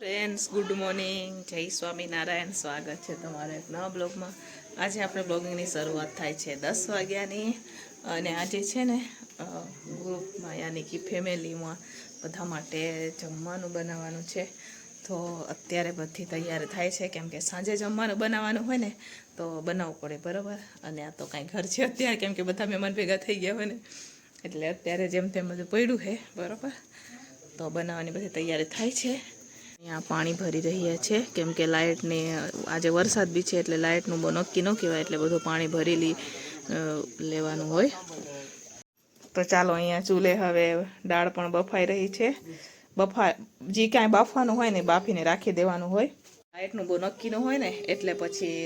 Friends good morning જય સ્વામિનારાયણ. સ્વાગત છે તમારા એક નવા બ્લોગમાં. આજે આપણે બ્લોગિંગની શરૂઆત થાય છે દસ વાગ્યાની. અને આજે છે ને ગ્રુપમાં યાની કે ફેમિલીમાં બધા માટે જમવાનું બનાવવાનું છે. તો અત્યારે બધી તૈયાર થાય છે. કેમ કે સાંજે જમવાનું બનાવવાનું હોય ને, તો બનાવવું પડે, બરાબર? અને આ તો કાંઈ ઘર છે અત્યારે, કેમ કે બધા મહેમાન ભેગા થઈ ગયા હોય ને. એટલે અત્યારે જેમ તેમ બધું પડ્યું છે, બરાબર? તો બનાવવાની બધી તૈયારી થાય છે. અહીંયા પાણી ભરી રહ્યા છે. કેમ કે લાઇટની આજે વરસાદ બી છે એટલે લાઇટનું બહુ નક્કી ન કહેવાય એટલે બધું પાણી ભરેલી લેવાનું હોય. તો ચાલો અહીંયા ચૂલે હવે દાળ પણ બફાઈ રહી છે. બફા, જે કાંઈ બાફવાનું હોય ને બાફીને રાખી દેવાનું હોય. લાઇટનું બહુ નક્કી ન હોય ને એટલે પછી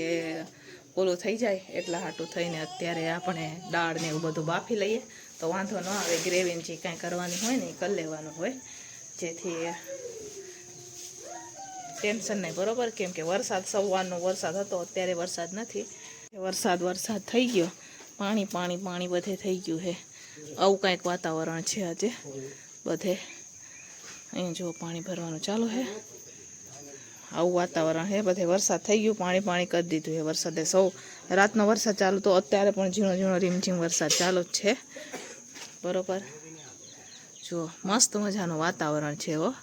ઓલું થઈ જાય, એટલા હાટું થઈને અત્યારે આપણે દાળ ને એવું બધું બાફી લઈએ. તો વાંધો ન આવે ગ્રેવીને જે કાંઈ કરવાની હોય ને એ કરી લેવાનું હોય. જેથી ટેન્શન નહીં, બરોબર? કેમ કે વરસાદ સવારનો વરસાદ હતો, અત્યારે વરસાદ નથી. વરસાદ વરસાદ થઈ ગયો. પાણી પાણી પાણી બધે થઈ ગયું છે. આવું કાંઈક વાતાવરણ છે આજે. બધે. અહીંયા જો પાણી ભરવાનું ચાલુ છે. આવું વાતાવરણ છે, બધે વરસાદ થઈ ગયું, પાણી પાણી કરી દીધું છે વરસાદે. સૌ રાતનો વરસાદ ચાલુ તો અત્યારે પણ ઝીણો ઝીણો રીમઝીમ વરસાદ ચાલુ જ છે. બરોબર? જુઓ, મસ્ત મજાનું વાતાવરણ છે હો.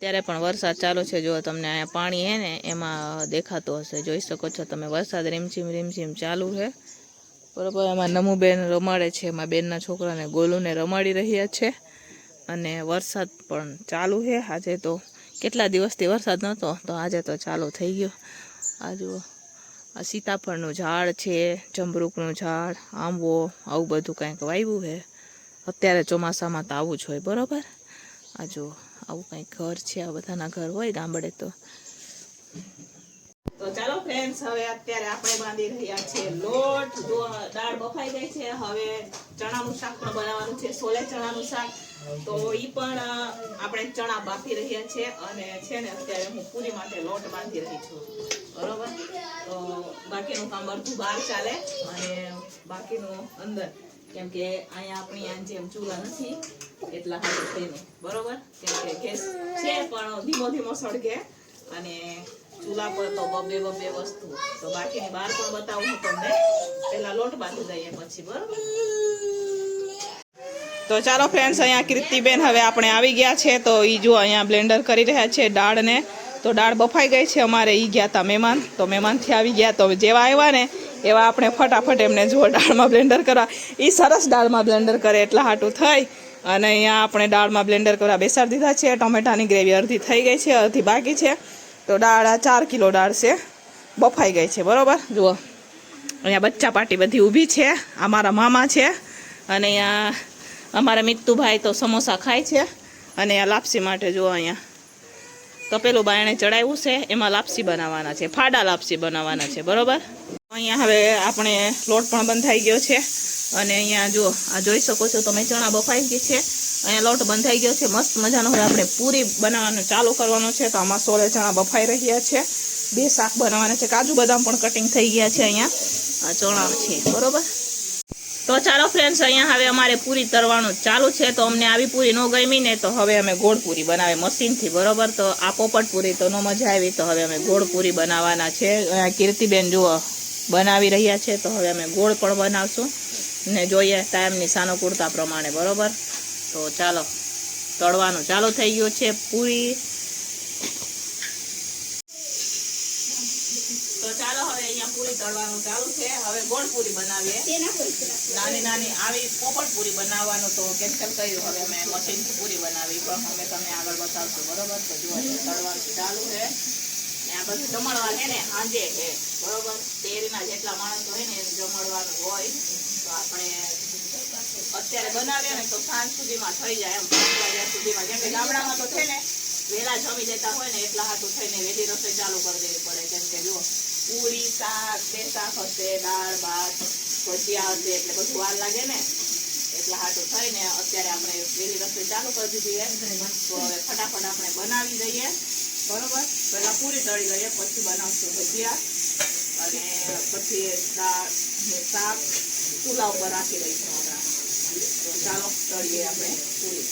ત્યારે પણ વરસાદ ચાલુ છે. જો તમને અહીંયા પાણી હે ને, એમાં દેખાતું હશે. જોઈ શકો છો તમે, વરસાદ રીમઝીમ રીમઝીમ ચાલુ છે. બરોબર, એમાં નમુબેન રમાડે છે. એમાં બેનના છોકરાને ગોલુને રમાડી રહ્યા છે. અને વરસાદ પણ ચાલુ છે. આજે તો કેટલા દિવસથી વરસાદ નહોતો તો આજે તો ચાલુ થઈ ગયો. આ જુઓ, આ સીતાફળનું ઝાડ છે જમરૂકનું ઝાડ, આંબો, આવું બધું કંઈક વાવ્યું છે. અત્યારે ચોમાસામાં તો આવું જ હોય, બરોબર? આ જો આવું કંઈ ઘર છે, આ બધાના ઘર હોય ગામડે તો. તો ચાલો ફ્રેન્ડ્સ હવે અત્યારે આપણે બાંધી રહ્યા છે લોટ. દાળ બફાઈ ગઈ છે, હવે ચણાનું શાક પણ બનાવવાનું છે, સોલે ચણાનું શાક. તો એ પણ આપણે ચણા બાફી રહ્યા છે અને છે ને અત્યારે હું પૂરી માટે લોટ બાંધી રહી છું. બરોબર? તો બાકીનું કામ બધું બહાર ચાલે અને બાકીનું અંદર. કેમ કે અહીંયા આપણી આ જેમ ચૂલા નથી, એટલા હાથે થઈને. બરોબર? કેમ કે ગેસ છે, પણ ધીમો ધીમો સળગે અને ચૂલા પર તો બબે બબે વસ્તુ. તો બાકીની બહાર પણ બતાવું હું તમને. પહેલા લોટ બાંધી દઈએ પછી, બરોબર? તો ચાલો ફ્રેન્ડ્સ અહીંયા કીર્તિબેન હવે આપણે આવી ગયા છે. તો એ જો અહીંયા બ્લેન્ડર કરી રહ્યા છે દાળને. તો દાળ બફાઈ ગઈ છે અમારે. એ ગયા હતા મહેમાન. તો મહેમાનથી આવી ગયા. તો જેવા આવ્યા ને એવા આપણે ફટાફટ એમને જો દાળમાં બ્લેન્ડર કરવા. એ સરસ દાળમાં બ્લેન્ડર કરે, એટલા હાટું થઈ. અને અહીંયા આપણે દાળમાં બ્લેન્ડર કરવા બેસાડી દીધા છે. ટમેટાની ગ્રેવી અડધી થઈ ગઈ છે, અડધી બાકી છે. તો દાળ આ ચાર કિલો દાળ છે. બફાઈ ગઈ છે, બરોબર? જુઓ. અહીંયા બચ્ચા પાટી બધી ઊભી છે. આ મારા મામા છે. અને અહીંયા અમારા મિત્તુભાઈ તો સમોસા ખાય છે. અને આ લાપસી માટે જુઓ અહીંયા. તપેલું બાયણે ચડાવ્યું છે. એમાં લાપસી બનાવવાના છે. ફાડા લાપસી બનાવવાના છે, બરોબર? અહીંયા હવે આપણે લોટ પણ બંધાઈ ગયો છે. અને અહીંયા જો આ જોઈ શકો છો તમે, ચણા બફાઈ ગઈ છે. અહીંયા લોટ બંધાઈ ગયો છે, મસ્ત મજાનો. હવે આપણે પૂરી બનાવવાનું ચાલુ કરવાનું છે, તો આમાં સોળે ચણા બફાઈ રહ્યા છે. બે શાક બનાવવાના છે, કાજુ બદામ પણ કટિંગ થઈ ગયા છે અહીંયા. ચણા છે, બરોબર? તો ચાલો ફ્રેન્ડ્સ અહીંયા હવે અમારે પૂરી તરવાનું ચાલુ છે, તો અમને આવી પૂરી ન ગમી ને તો હવે અમે ગોળ પૂરી બનાવે મશીનથી બરોબર? તો આ પોપટ પૂરી તો ન મજા આવી, તો હવે અમે ગોળ પૂરી બનાવવાના છે. કીર્તિબેન, જુઓ બનાવી રહ્યા છે, તો હવે અમે ગોળ પણ બનાવશું. ને જોઈએ ટાઈમની સાનુકૂળતા પ્રમાણે, બરાબર? તો ચાલો, તળવાનું ચાલુ થઈ ગયું છે પૂરી. ચાલો હવે અહીંયા પૂરી તળવાનું ચાલુ છે. હવે ગોળ પૂરી બનાવીએ. નાની નાની આવી પોપટ પૂરી બનાવવાનું તો કેન્સલ કર્યું. હવે અમે મશીનથી પૂરી બનાવી પણ અમે તમને આગળ બતાવશું, બરોબર? તો જુઓ, તળવાનું ચાલુ છે. આ બધું છે ને સાંજે છે, બરોબર? તેરના જેટલા માણસો હોય ને જમણવાનું હોય. તો આપણે અત્યારે બનાવીએ ને તો સાંજ સુધીમાં થઈ જાય એમ. પાંચ વાગ્યા સુધીમાં. કેમ કે ગામડામાં તો છે ને વહેલા જમી લેતા હોય ને એટલા હાથું થઈને વહેલી રસોઈ ચાલુ કરી દેવી પડે. કેમ કે જો પૂરી શાક, બે શાક હશે, દાળ, ભાત, ભજીયા હશે એટલે બધું વાર લાગે ને એટલા હાટું થઈને અત્યારે આપણે વહેલી રસોઈ ચાલુ કરી દીધી તો હવે ફટાફટ આપણે બનાવી દઈએ. બરાબર? પહેલાં પૂરી તળી લઈએ, પછી બનાવશું ભજીયા અને પછી શાક ચૂલા ઉપર રાખી દઈશું આપણા ચાલો, તળીએ આપણે પૂરી.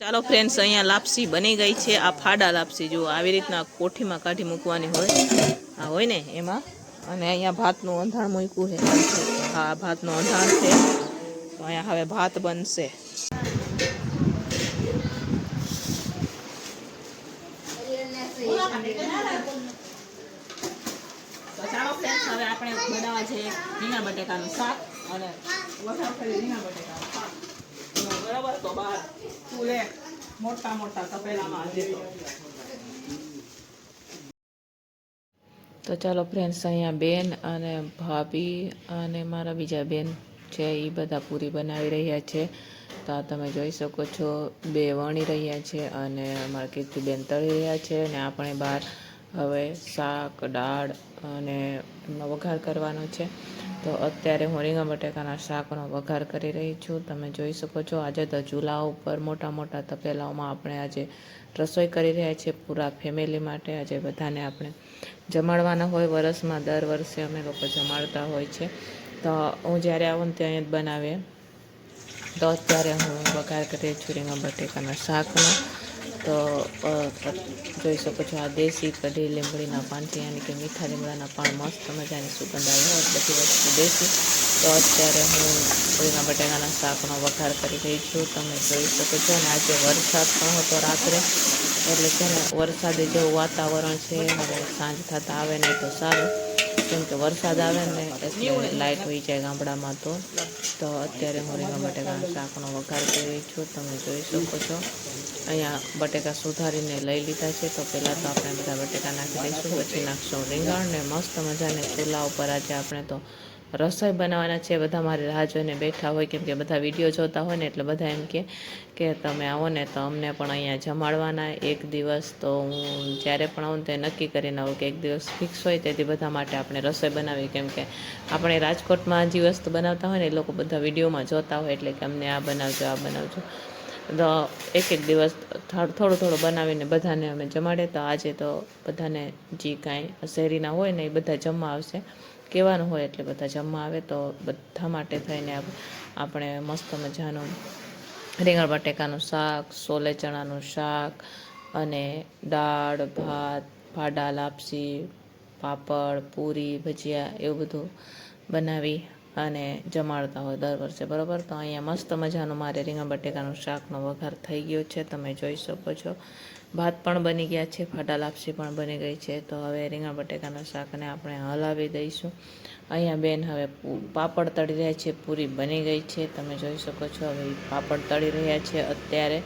ચાલો ફ્રેન્ડ્સ અહીંયા લાપસી બની ગઈ છે. આ ફાડા લાપસી, જુઓ, આવી રીતના કોઠીમાં કાઢી મૂકવાની હોય. આ હોય ને એમાં. અને અહીંયા ભાતનું અંધાણ મૂક્યું છે. હા ભાતનો અંધાણ છે. અહીંયા હવે ભાત બનશે. ચાલો હવે આપણે બનાવવા છે રીંગણા બટેકાનું શાક અને મોટા મોટા તપેલામાં દેતો તો ચાલો ફ્રેન્ડ્સ અહીંયા બેન અને ભાભી અને મારા બીજા બેન છે એ બધા પૂરી બનાવી રહ્યા છે. તો આ તમે જોઈ શકો છો, બે વણી રહ્યા છે અને અમારા કીર્તિબેન તળી રહ્યા છે અને આપણે બહાર હવે શાક, દાળ અને એમનો વઘાર કરવાનો છે. તો અત્યારે હું રીંગણ બટેકાના શાકનો વઘાર કરી રહી છું. તમે જોઈ શકો છો, આજે તો ચૂલા ઉપર મોટા મોટા તપેલાઓમાં આપણે આજે રસોઈ કરી રહ્યા છીએ, પૂરા ફેમિલી માટે. આજે બધાને આપણે જમાડવાના હોય, વરસમાં દર વર્ષે અમે લોકો જમાડતા હોય છે. તો હું જ્યારે આવું ને ત્યાં જ બનાવીએ તો અત્યારે હું વઘાર કરી છુરીમાં બટેકાના શાકનો. તો જોઈ શકો છો આ દેશી કઢી લીમડીના પાન છે યાની કે મીઠા લીમડાના પાન, મસ્ત મજાની સુગંધ આવી હોય, બધી વસ્તુ દેશી. તો અત્યારે હું રીંગણ બટેકાના શાકનો વઘાર કરી રહી છું. તમે જોઈ શકો છો અને આજે વરસાદ પણ હતો રાત્રે. એટલે છે ને વરસાદી જેવું વાતાવરણ છે. હવે સાંજ થતાં આવે નહીં તો સારું. કેમ કે વરસાદ આવે ને એટલે લાઇટ વહી જાય ગામડામાં તો. તો અત્યારે હું રીંગણ બટેકાના શાકનો વઘાર કરી રહી છું. તમે જોઈ શકો છો. અહીંયા બટેકા સુધારીને લઈ લીધા છે. તો પહેલાં તો આપણે બધા બટેકા નાખી દઈશું. પછી નાખશું રીંગણ ને મસ્ત મજાને ચૂલા ઉપર આજે આપણે તો રસોઈ બનાવવાના છે. બધા મારી રાહ જોઈને બેઠા હોય કેમ કે બધા વીડિયો જોતા હોય ને એટલે બધા એમ કે કે તમે આવો ને તો અમને પણ અહીંયા જમાડવાના. એક દિવસ તો હું જ્યારે પણ આવું તે નક્કી કરીને આવું કે એક દિવસ ફિક્સ હોય તેથી બધા માટે આપણે રસોઈ બનાવી કેમ કે આપણે રાજકોટમાં જે વસ્તુ બનાવતા હોય ને એ લોકો બધા વિડીયોમાં જોતા હોય એટલે કે અમને આ બનાવજો આ બનાવજો. તો એક એક દિવસ થોડું થોડું બનાવીને બધાને અમે જમાડે તો આજે તો બધાને જે કાંઈ શેરીના હોય ને એ બધા જમવા આવશે. કહેવાનું હોય એટલે બધા જમવા આવે તો બધા માટે થઈને આપણે મસ્ત મજાનું રીંગણ બટેકાનું શાક, સોલે ચણાનું શાક અને દાળ, ભાત ફાડા લાપસી, પાપડ, પૂરી, ભજીયા એવું બધું બનાવી અને જમાડતા હોય દર વર્ષે, બરાબર? તો અહીંયા મસ્ત મજાનું મારે રીંગણ બટેકાનું શાકનો વઘાર થઈ ગયો છે, તમે જોઈ શકો છો. ભાત પણ બની ગયા છે, ફાટા લાપસી પણ બની ગઈ છે. તો હવે રીંગણ, બટેકાના શાકને આપણે હલાવી દઈશું. અહીંયા બેન હવે પાપડ તળી રહ્યા છે, પૂરી બની ગઈ છે. તમે જોઈ શકો છો, હવે પાપડ તળી રહ્યા છે અત્યારે.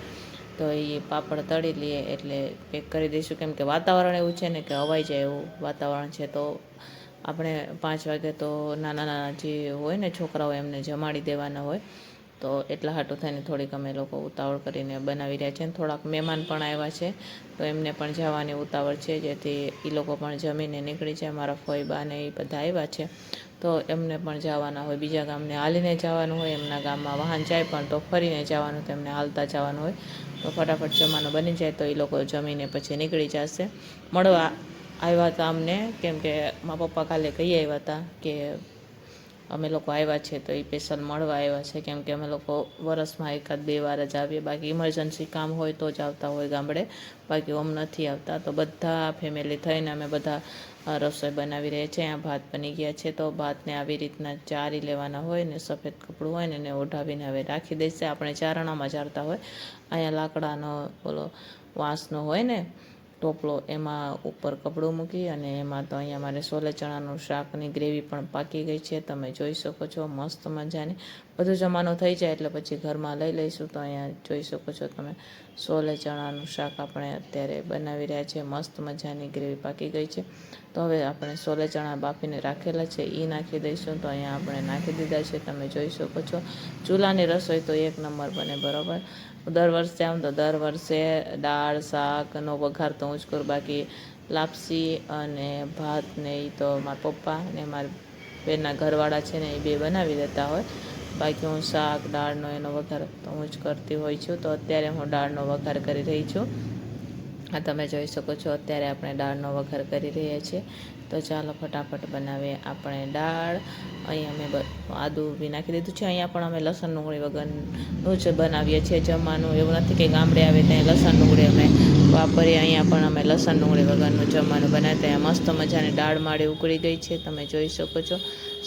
તો એ પાપડ તળી લઈએ એટલે પેક કરી દઈશું. કેમ કે વાતાવરણ એવું છે ને કે હવાઈ જાય એવું વાતાવરણ છે. તો આપણે પાંચ વાગે તો નાના નાના જે હોય ને છોકરાઓ એમને જમાડી દેવાના હોય. તો એટલા હાટું થઈને થોડીક અમે લોકો ઉતાવળ કરીને બનાવી રહ્યા છે થોડાક મહેમાન પણ આવ્યા છે. તો એમને પણ જવાની ઉતાવળ છે, જેથી એ લોકો પણ જમીને નીકળી જાય, મારા ફોઈ બા ને એ બધા આવ્યા છે. તો એમને પણ જવાના હોય, બીજા ગામને હાલીને જવાનું હોય, એમના ગામમાં વાહન જાય પણ તો ફરીને જવાનું, તો એમને હાલતા જવાનું હોય. તો ફટાફટ જમવાનું બની જાય તો એ લોકો જમીને પછી નીકળી જશે. મળવા આવ્યા હતા અમને, કેમ કે મારા પપ્પા કાલે કહી આવ્યા હતા કે અમે લોકો આવ્યા છે તો એ સ્પેશિયલ મળવા આવ્યા છે, કેમ કે અમે લોકો વરસમાં એકાદ બે વાર જ આવીએ. બાકી ઇમરજન્સી કામ હોય તો જ આવતા હોય ગામડે. બાકી ઓમ નથી આવતા. તો બધા ફેમિલી થઈને અમે બધા રસોઈ બનાવી રહ્યા છીએ અહીંયા ભાત બની ગયા છે તો ભાતને આવી રીતના ચારી લેવાના હોય ને સફેદ કપડું હોય ને એને ઓઢાવીને હવે રાખી દેશે આપણે ચારણામાં ચારતા હોય. અહીંયા લાકડાનો ઓલો વાંસનો હોય ને ટોપલો એમાં ઉપર કપડું મૂકી અને એમાં તો અહીંયા મારે સોલે ચણાનું શાકની ગ્રેવી પણ પાકી ગઈ છે. તમે જોઈ શકો છો, મસ્ત મજાની. બધું જમાનું થઈ જાય એટલે પછી ઘરમાં લઈ લઈશું તો અહીંયા જોઈ શકો છો તમે. સોલે ચણાનું શાક આપણે અત્યારે બનાવી રહ્યા છીએ. મસ્ત મજાની ગ્રેવી પાકી ગઈ છે. તો હવે આપણે સોલે ચણા બાફીને રાખેલા છે. એ નાખી દઈશું. તો અહીંયા આપણે નાખી દીધા છે. તમે જોઈ શકો છો. ચૂલાની રસોઈ તો એક નંબર બને, બરાબર? દર વર્ષે આમ તો દર વર્ષે દાળ શાકનો વઘાર તો હું જ કરું. બાકી લાપસી અને ભાત ને એ તો મારા પપ્પા ને મારા બેનના ઘરવાળા છે ને એ બે બનાવી દેતા હોય. બાકી હું શાક, દાળનો એનો વઘાર તો હું જ કરતી હોઉં છું. તો અત્યારે હું દાળનો વઘાર કરી રહી છું. આ તમે જોઈ શકો છો, અત્યારે આપણે દાળનો વઘાર કરી રહ્યા છીએ. તો ચાલો ફટાફટ બનાવીએ આપણે દાળ. અહીં અમે આદુ બી નાખી દીધું છે. અહીંયા પણ અમે લસણ ડુંગળી વગરનું જ બનાવીએ છીએ જમવાનું. એવું નથી કે ગામડે આવે ત્યાં લસણ ડુંગળી અમે વાપરીએ. અહીંયા પણ અમે લસણ ડુંગળી વગરનું જમવાનું બનાવીએ. ત્યાં મસ્ત મજાની દાળ માળી ઉકળી ગઈ છે. તમે જોઈ શકો છો.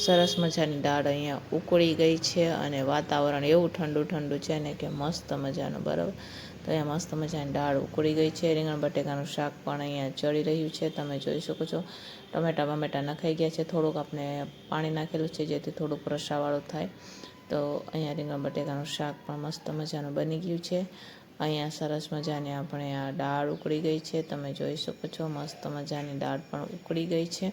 સરસ મજાની દાળ અહીંયા ઉકળી ગઈ છે અને વાતાવરણ એવું ઠંડુ ઠંડુ છે ને કે મસ્ત મજાનું. બરાબર? તો અહીંયા મસ્ત મજાની દાળ ઉકળી ગઈ છે. રીંગણ, બટેકાનું શાક પણ અહીંયા ચડી રહ્યું છે. તમે જોઈ શકો છો, ટમેટા બમેટા નખાઈ ગયા છે. થોડુંક આપણે પાણી નાખેલું છે, જેથી થોડુંક રસાવાળું થાય. તો અહીંયા રીંગણ, બટેકાનું શાક પણ મસ્ત મજાનું બની ગયું છે. અહીંયા સરસ મજાની આપણે આ દાળ ઉકળી ગઈ છે. તમે જોઈ શકો છો, મસ્ત મજાની દાળ પણ ઉકળી ગઈ છે.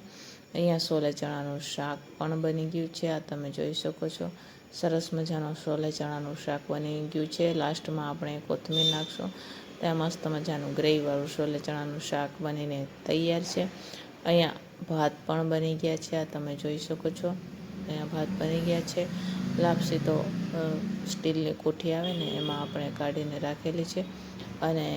અહીંયા સોલે ચણાનું શાક પણ બની ગયું છે. આ તમે જોઈ શકો છો. સરસ મજાનું સોલે ચણાનું શાક બની ગયું છે. લાસ્ટમાં આપણે કોથમીર નાખશું. ત્યાં મસ્ત મજાનું ગ્રેવીવાળું સોલે ચણાનું શાક બનીને તૈયાર છે. અહીંયા ભાત પણ બની ગયા છે, આ તમે જોઈ શકો છો. અહીંયા ભાત બની ગયા છે. લાપસી તો સ્ટીલની કોઠી આવે ને એમાં આપણે કાઢીને રાખેલી છે. અને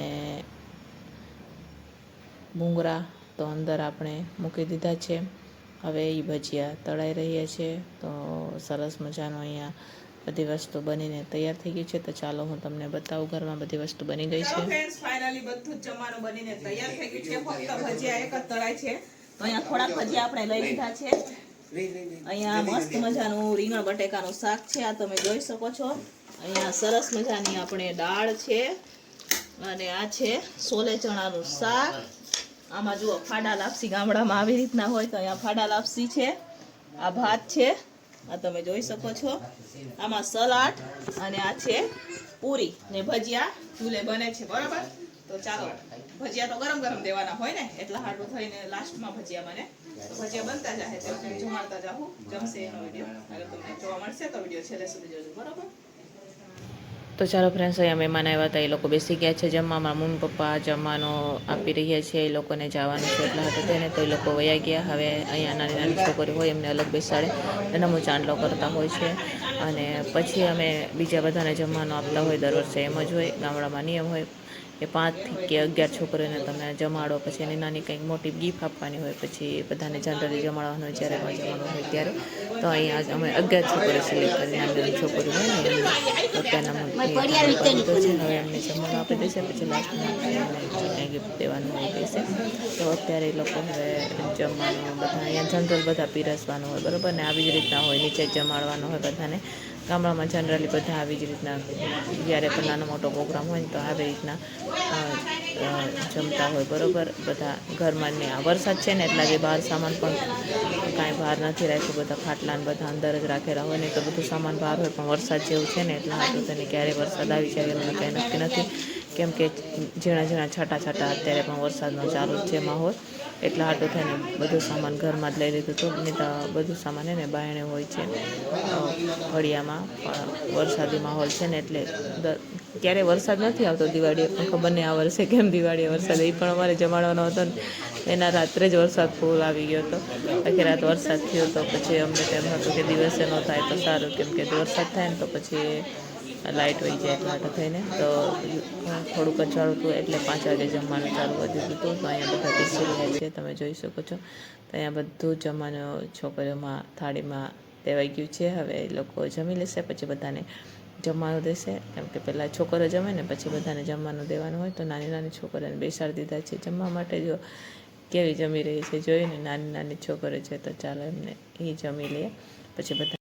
ભૂંગળા તો અંદર આપણે મૂકી દીધા છે. હવે એ ભજીયા તળાઈ રહ્યા છે, તો સરસ મજાનો અહીંયા બધી વસ્તુ બનીને તૈયાર થઈ ગઈ છે. તો ચાલો હું તમને બતાવું, ઘરમાં બધી વસ્તુ બની ગઈ છે. ફ્રેન્ડ્સ ફાઇનલી બધું જમવાનું બનીને તૈયાર થઈ ગયું છે. ફક્ત ભજીયા એક જ તળાય છે. તો અહીંયા થોડાક ભજીયા આપણે લઈ લીધા છે. અહીંયા મસ્ત મજાનું રીંગણ બટેકાનું શાક છે, આ તમે જોઈ શકો છો. અહીંયા સરસ મજાની આપણે દાળ છે, અને આ છે સોલે ચણાનું શાક. આમાં જુઓ, ફાડા લાપસી ગામડામાં આવી રીતના હોય તો અહીંયા ફાડા લાપસી છે, આ ભાત છે, આ તમે જોઈ શકો છો. આમાં સલાડ અને આ છે પૂરી ને ભજીયા ચૂલે બને છે, બરાબર? તો ચાલો, ભજીયા તો ગરમ ગરમ દેવાના હોય ને, એટલા હાટું થઈને લાસ્ટમાં ભજીયા બને. તો ભજીયા બનતા જાય તેમને જમાડતા જાહું જમશે એનો વીડિયો. અગર તમને જોવા મળશે તો વીડિયો છેલ્લે સુધી જોજો, બરાબર? તો ચાલો ફ્રેન્ડ્સ અહીંયા મહેમાન આવ્યા હતા. એ લોકો બેસી ગયા છે જમવામાં. મમ્મી, પપ્પા જમવાનો આપી રહ્યા છે. એ લોકોને જવાનું છે એટલા હતા તેને. તો એ લોકો વયા ગયા. હવે અહીંયા નાની નાની છોકરી હોય, એમને અલગ બેસાડે. અને હું ચાંદલો કરતા હોય છે. અને પછી અમે બીજા બધાને જમવાનું આપતા હોય. દર વર્ષે એમ જ હોય. ગામડામાં નિયમ હોય. કે પાંચથી કે અગિયાર છોકરીઓને તમે જમાડો પછી એની નાની કંઈક મોટી ગિફ્ટ આપવાની હોય પછી બધાને જનરલી જમાડવાનું હોય જ્યારે પણ જમવાનું હોય ત્યારે. તો અહીંયા અમે અગિયાર છોકરીઓ સિલેક્ટ કરી નાની છોકરીઓ હોય ને તો છે હવે એમને જમવાનું આપી દેશે પછી લાસ્ટમાં ગિફ્ટ દેવાનું હોય દેશે. તો અત્યારે એ લોકો હવે જમવાનું બધા અહીંયા જનરલ બધા પીરસવાનું હોય બરાબર ને? આવી જ રીતના હોય નીચે જમાડવાનું હોય બધાને. ગામડામાં જનરલી બધા આવી જ રીતના, જ્યારે પણ નાનો મોટો પ્રોગ્રામ હોય તો આવી રીતના જમતા હોય, બરાબર? બધા ઘરમાં ને આ વરસાદ છે ને એટલા જે બહાર સામાન પણ કાંઈ બહાર નથી રાખ્યું, બધા ખાટલાને બધા અંદર જ રાખેલા હોય ને તો બધું સામાન બહાર હોય, પણ વરસાદ જેવું છે ને એટલા હાટું તેને ક્યારે વરસાદ આવી જાય એનું કંઈ નક્કી નથી. કેમ કે ઝીણા ઝીણા છાટા છાટા અત્યારે પણ વરસાદનો ચાલુ છે માહોલ એટલા હાટો થઈને બધું સામાન ઘરમાં જ લઈ લીધું હતું. નહીં તો બધું સામાન એને બાયણે હોય છે ફળિયામાં, પણ વરસાદી માહોલ છે ને એટલે ક્યારેય ક્યારે વરસાદ નથી આવતો દિવાળીએ, પણ ખબર નહીં આ વર્ષે કેમ દિવાળીએ વરસાદ. એ પણ અમારે જમાડવાનો હતો ને, એના રાત્રે જ વરસાદ ફૂલ આવી ગયો હતો. આખી રાત વરસાદ થયો તો પછી અમને તેમ હતું કે દિવસે ન થાય તો સારું, કેમ કે વરસાદ થાય ને તો પછી લાઇટ વહી જાય એટલા હાટું થઈને. તો થોડુંક અજવાળું હતું એટલે પાંચ વાગે જમવાનું ચાલુ કરી દીધું હતું. તો અહીંયા બધા પીસી રહ્યા છે, તમે જોઈ શકો છો. તો અહીંયા બધું જમવાનું છોકરીઓમાં થાળીમાં દેવાઈ ગયું છે. હવે એ લોકો જમી લેશે, પછી બધાને જમવાનું દેશે. કેમ કે પહેલાં છોકરો જમે ને પછી બધાને જમવાનું દેવાનું હોય. તો નાની નાની છોકરાને બેસાડી દીધા છે. જમવા માટે જો કેવી જમી રહી છે, જોઈને નાની નાની છોકરો છે તો ચાલો એમને એ જમી લે. પછી બધા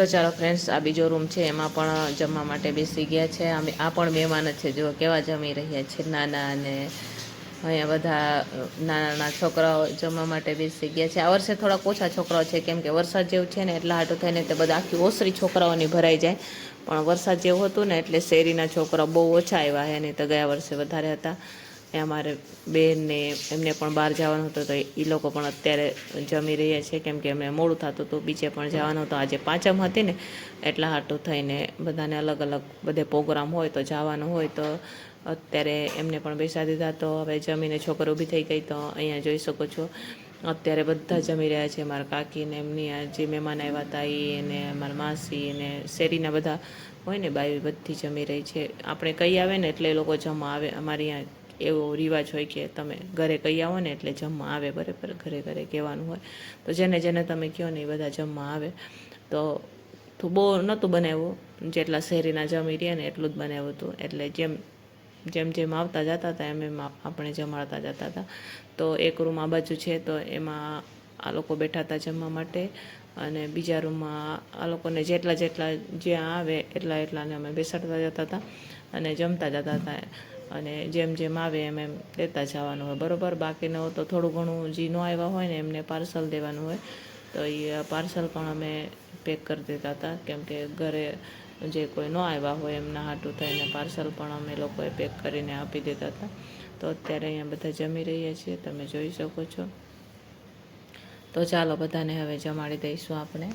તો ચાલો ફ્રેન્ડ્સ આ બીજો રૂમ છે, એમાં પણ જમવા માટે બેસી ગયા છે. અમે આ પણ મહેમાન છે. જો કેવા જમી રહ્યા છે. નાના અને અહીંયા બધા નાના નાના છોકરાઓ જમવા માટે બેસી ગયા છે. આ વર્ષે થોડાક ઓછા છોકરાઓ છે, કેમ કે વરસાદ જેવું છે ને, એટલા હાટું થઈને તે બધા આખી ઓસરી છોકરાઓની ભરાઈ જાય. પણ વરસાદ જેવું હતું ને, એટલે શેરીના છોકરાઓ બહુ ઓછા આવ્યા છે નહીં તો ગયા વર્ષે વધારે હતા. એ અમારે બેનને, એમને પણ બહાર જવાનું હતું તો એ લોકો પણ અત્યારે જમી રહ્યા છે. કેમ કે એમને મોડું થતું હતું, બીજે પણ જવાનું હતું. આજે પાંચમ હતી ને, એટલા હાટું થઈને બધાને અલગ અલગ બધે પ્રોગ્રામ હોય તો જવાનું હોય તો અત્યારે એમને પણ બેસા દીધા. તો હવે જમીને છોકરો ઊભી થઈ ગઈ તો અહીંયા જોઈ શકો છો. અત્યારે બધા જમી રહ્યા છે. મારા કાકી ને એમની જે મહેમાન આવ્યા હતા એ અને મારા માસી ને શેરીના બધા હોય ને, બાઈ બધી જમી રહી છે. આપણે કહી આવે ને એટલે એ લોકો જમવા આવે. અમારી અહીંયા એવો રિવાજ હોય કે તમે ઘરે કહી આવો ને એટલે જમવા આવે, બરાબર? ઘરે ઘરે કહેવાનું હોય. તો જેને જેને તમે કહો ને એ બધા જમવા આવે. તો તો બહુ નહોતું બનાવ્યું. જેટલા શેરીના જમી રહ્યા ને એટલું જ બનાવ્યું હતું. એટલે જેમ જેમ જેમ આવતા જતા હતા, એમ એમ આપણે જમાડતા જતા હતા. તો એક રૂમ આ બાજુ છે, તો એમાં આ લોકો બેઠા હતા જમવા માટે. અને બીજા રૂમમાં આ લોકોને જેટલા જેટલા જ્યાં આવે એટલા એટલાને અમે બેસાડતા જતા હતા અને જમતા જતા હતા. અને જેમ જેમ આવે એમ એમ લેતા જવાનું હોય. બરાબર? બાકીનો તો થોડું ઘણું જે ન આવ્યા હોય ને એમને પાર્સલ દેવાનું હોય, તો એ પાર્સલ પણ અમે પેક કરી દેતા હતા. કેમ કે ઘરે જે કોઈ ન આવ્યા હોય એમના હાટું થઈને પાર્સલ પણ અમે લોકોએ પેક કરીને આપી દેતા હતા. તો અત્યારે અહીંયા બધા જમી રહ્યા છીએ. તમે જોઈ શકો છો. તો ચાલો બધાને હવે જમાડી દઈશું આપણે.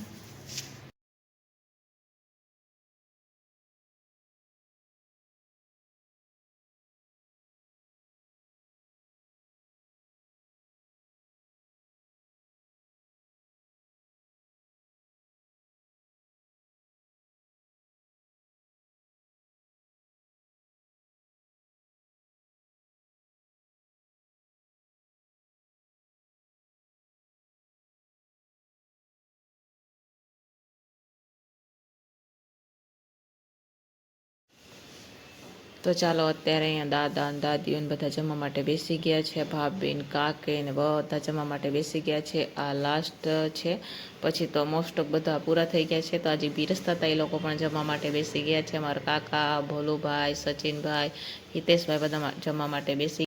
તો ચાલો અત્યારે અહીંયા દાદા અને દાદીઓને બધા જમવા માટે બેસી ગયા છે. ભાભીન કાકીને બધા જમવા માટે બેસી ગયા છે. આ લાસ્ટ છે. પછી તો મોસ્ટ ઓફ બધા પૂરા થઈ ગયા છે. તો આજે બીરસતા હતા એ લોકો પણ જમવા માટે બેસી ગયા છે. મારા કાકા, ભોલુભાઈ, સચિનભાઈ, હિતેશભાઈ બધા જમવા માટે બેસી